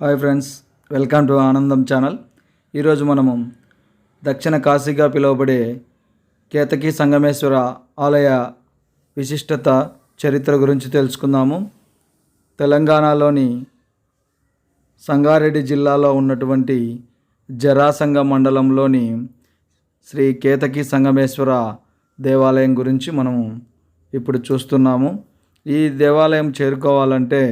Hi friends welcome to Anandam channel. ఈరోజు మనము దక్షిణ కాశీగా పిలువబడే కేతకి సంగమేశ్వర ఆలయ విశిష్టత చరిత్ర గురించి తెలుసుకుందాము. తెలంగాణలోని సంగారెడ్డి జిల్లాలో ఉన్నటువంటి జరాసంగ మండలంలోని శ్రీ కేతకి సంగమేశ్వర దేవాలయం గురించి మనము ఇప్పుడు చూస్తున్నాము. ఈ దేవాలయం చేరుకోవాలంటే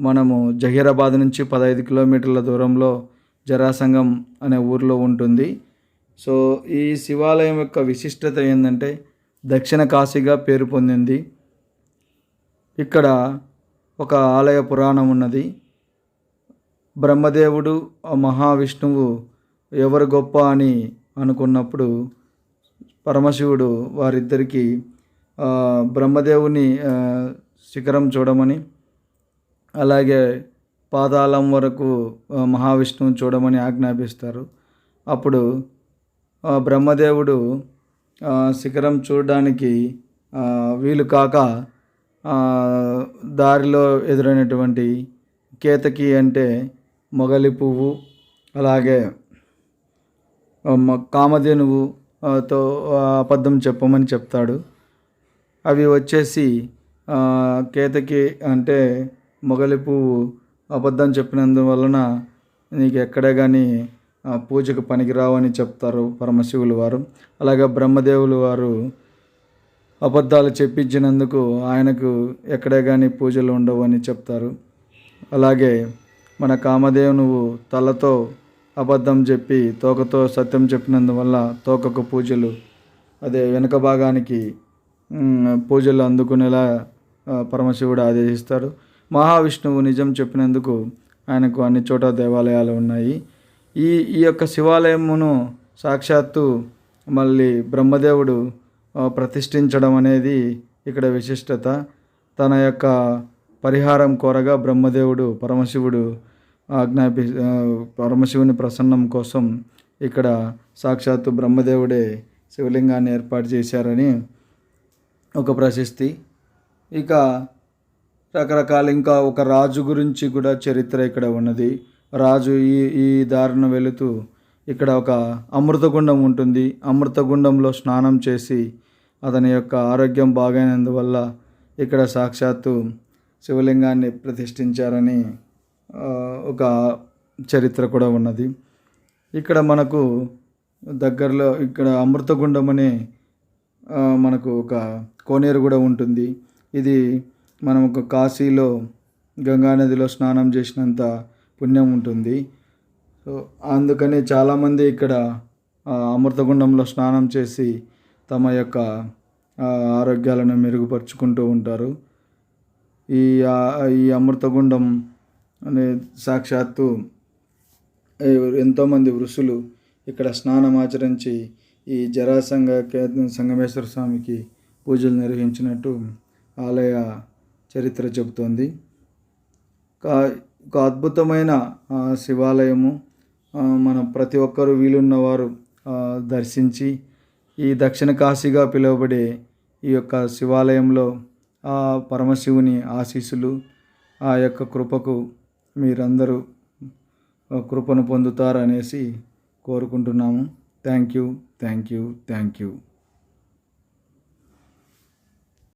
మనము జహీరాబాద్ నుంచి పదహైదు కిలోమీటర్ల దూరంలో జరాసంగం అనే ఊర్లో ఉంటుంది. సో ఈ శివాలయం యొక్క విశిష్టత ఏంటంటే దక్షిణ కాశీగా పేరు పొందింది. ఇక్కడ ఒక ఆలయ పురాణం ఉన్నది. బ్రహ్మదేవుడు ఆ మహావిష్ణువు ఎవరు గొప్ప అని అనుకున్నప్పుడు పరమశివుడు వారిద్దరికీ బ్రహ్మదేవుని శిఖరం చూడమని అలాగే పాతాళం వరకు మహావిష్ణువుని చూడమని ఆజ్ఞాపిస్తారు. అప్పుడు బ్రహ్మదేవుడు శిఖరం చూడడానికి వీలు కాక దారిలో ఎదురైనటువంటి కేతకి అంటే మొగలి పువ్వు అలాగే కామధేనువుతో కామధేనువు తో అబద్ధం చెప్పమని చెప్తాడు. అవి వచ్చేసి కేతకి అంటే మొగలి పువ్వు అబద్ధం చెప్పినందువలన నీకు ఎక్కడే కానీ పూజకు పూజకు పనికిరావని చెప్తారు పరమశివులు వారు. అలాగే బ్రహ్మదేవులు వారు అబద్ధాలు చెప్పించినందుకు ఆయనకు ఎక్కడే కానీ పూజలు ఉండవు అని చెప్తారు. అలాగే మన కామదేవునువు తలతో అబద్ధం చెప్పి తోకతో సత్యం చెప్పినందువల్ల తోకకు పూజలు అదే వెనుక భాగానికి పూజలు అందుకునేలా పరమశివుడు ఆదేశిస్తాడు. మహావిష్ణువు నిజం చెప్పినందుకు ఆయనకు అన్ని చోట దేవాలయాలు ఉన్నాయి. ఈ ఈ యొక్క శివాలయమును సాక్షాత్తు మళ్ళీ బ్రహ్మదేవుడు ప్రతిష్ఠించడం అనేది ఇక్కడ విశిష్టత. తన యొక్క పరిహారం కోరగా బ్రహ్మదేవుడు పరమశివుడు ఆజ్ఞాపి పరమశివుని ప్రసన్నం కోసం ఇక్కడ సాక్షాత్తు బ్రహ్మదేవుడే శివలింగాన్ని ఏర్పాటు చేశారని ఒక ప్రశస్తి. ఇక రకరకాల ఇంకా ఒక రాజు గురించి కూడా చరిత్ర ఇక్కడ ఉన్నది. రాజు ఈ ఈ దారిన వెళుతూ ఇక్కడ ఒక అమృతగుండం ఉంటుంది. అమృతగుండంలో స్నానం చేసి అతని యొక్క ఆరోగ్యం బాగైనందువల్ల ఇక్కడ సాక్షాత్తు శివలింగాన్ని ప్రతిష్ఠించారని ఒక చరిత్ర కూడా ఉన్నది. ఇక్కడ మనకు దగ్గరలో ఇక్కడ అమృతగుండం అనే మనకు ఒక కోనేరు కూడా ఉంటుంది. ఇది మనం ఒక కాశీలో గంగానదిలో స్నానం చేసినంత పుణ్యం ఉంటుంది. సో అందుకని చాలామంది ఇక్కడ అమృతగుండంలో స్నానం చేసి తమ యొక్క ఆరోగ్యాలను మెరుగుపరుచుకుంటూ ఉంటారు. ఈ ఈ అమృతగుండం అనే సాక్షాత్తు ఎంతోమంది ఋషులు ఇక్కడ స్నానం ఆచరించి ఈ జరాసంగ సంగమేశ్వర స్వామికి పూజలు నిర్వహించినట్టు ఆలయ చరిత్ర చెబుతోంది. కా- ఒక అద్భుతమైన శివాలయము మన ప్రతి ఒక్కరూ వీలున్నవారు దర్శించి ఈ దక్షిణ కాశీగా పిలువబడే ఈ యొక్క శివాలయంలో ఆ పరమశివుని ఆశీస్సులు ఆ యొక్క కృపకు మీరందరూ కృపను పొందుతారనేసి కోరుకుంటున్నాము. Thank you thank you thank you.